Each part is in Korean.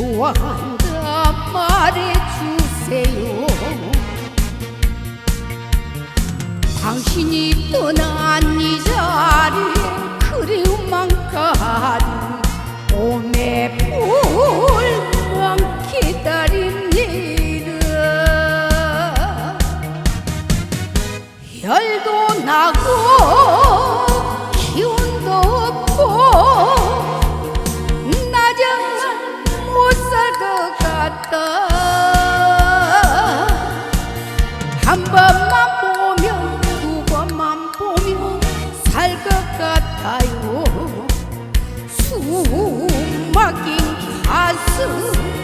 좋아한다 말해주세요. 당신이 떠난 이 자리에 그리움만 가득 오매 불만 기다립니다 열도 나고 같아요. 숨 막힌 가슴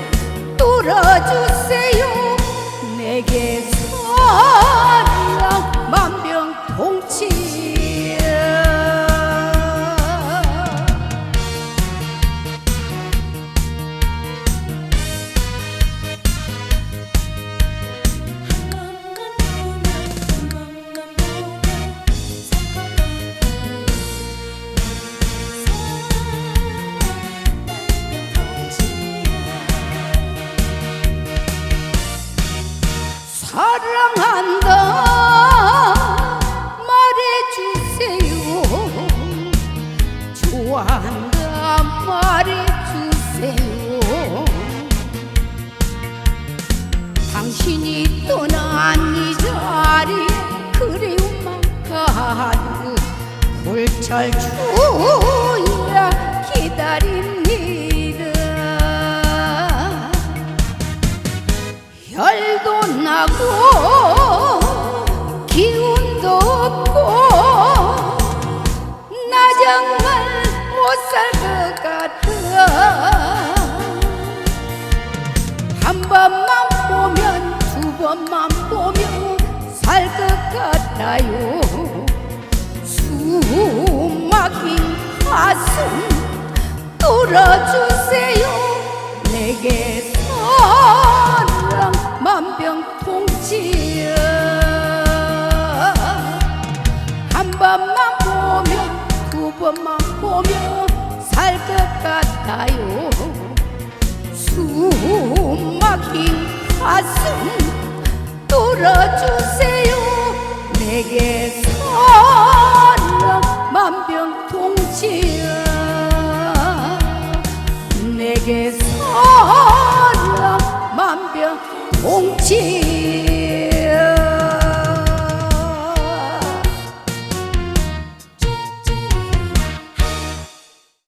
사랑한다. 말해주세요. 좋아한다. 말해주세요. 당신이 떠난 이 자리에 그리움만 가득 불철 주야 기다립니다 나고 기운도 없고 나 정말 못 살 것 같아. 한 번만 보면 두 번만 보면 살 것 같아요 두 번만 보면 살것 같아요. 숨 막힌 가슴 뚫어주세요. 내게 사랑 만병통치야. 내게 사랑 만병통치야